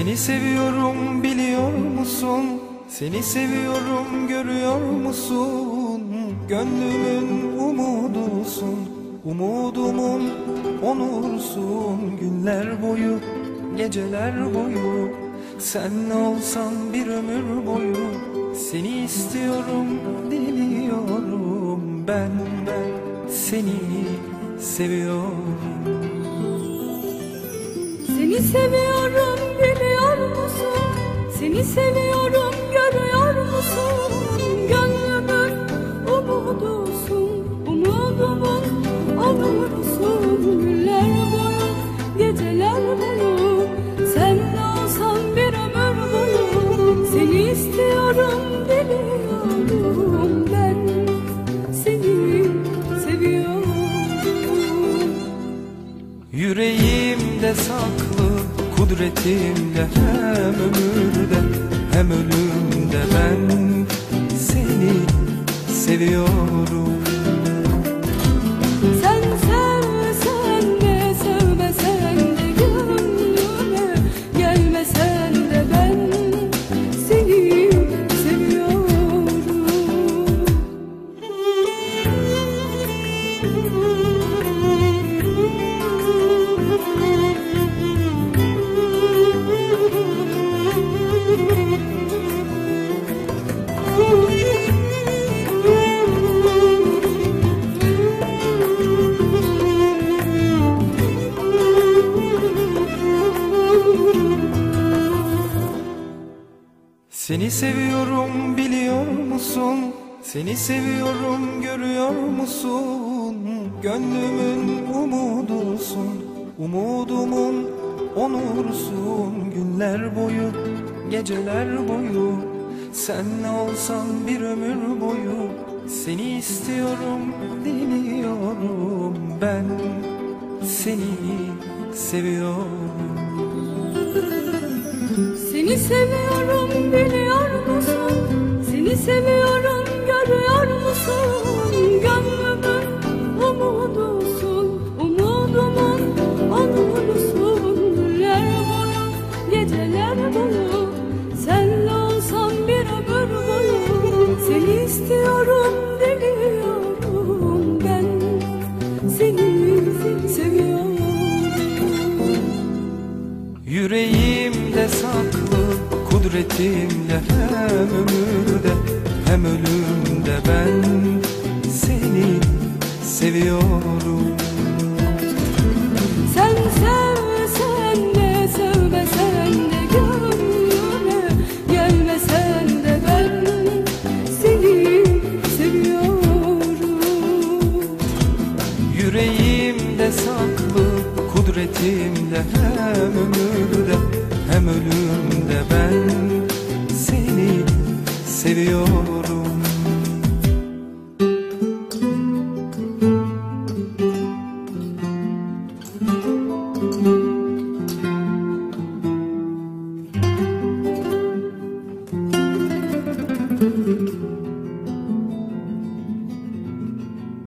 Seni seviyorum biliyor musun? Seni seviyorum görüyor musun? Gönlümün umudusun Umudumun onursun Günler boyu, geceler boyu Sen olsan bir ömür boyu Seni istiyorum, diliyorum Ben, ben seni seviyorum Seni seviyorum? Seviyorum kudretimle hem ömürde hem ölümde ben seni seviyorum Seni seviyorum biliyor musun? Seni seviyorum görüyor musun? Gönlümün umudusun Umudumun onursun Günler boyu, geceler boyu Sen olsan bir ömür boyu Seni istiyorum, diliyorum Ben seni seviyorum Seni seviyorum biliyor musun? Seni seviyorum kudretimle hem ömürde hem ölümde ben seni seviyorum Sen sevsen de sevmesen de gönlüme gelmesen de ben seni seviyorum. Yüreğimde saklı kudretimle hem ömürde hem ölümde seviyorum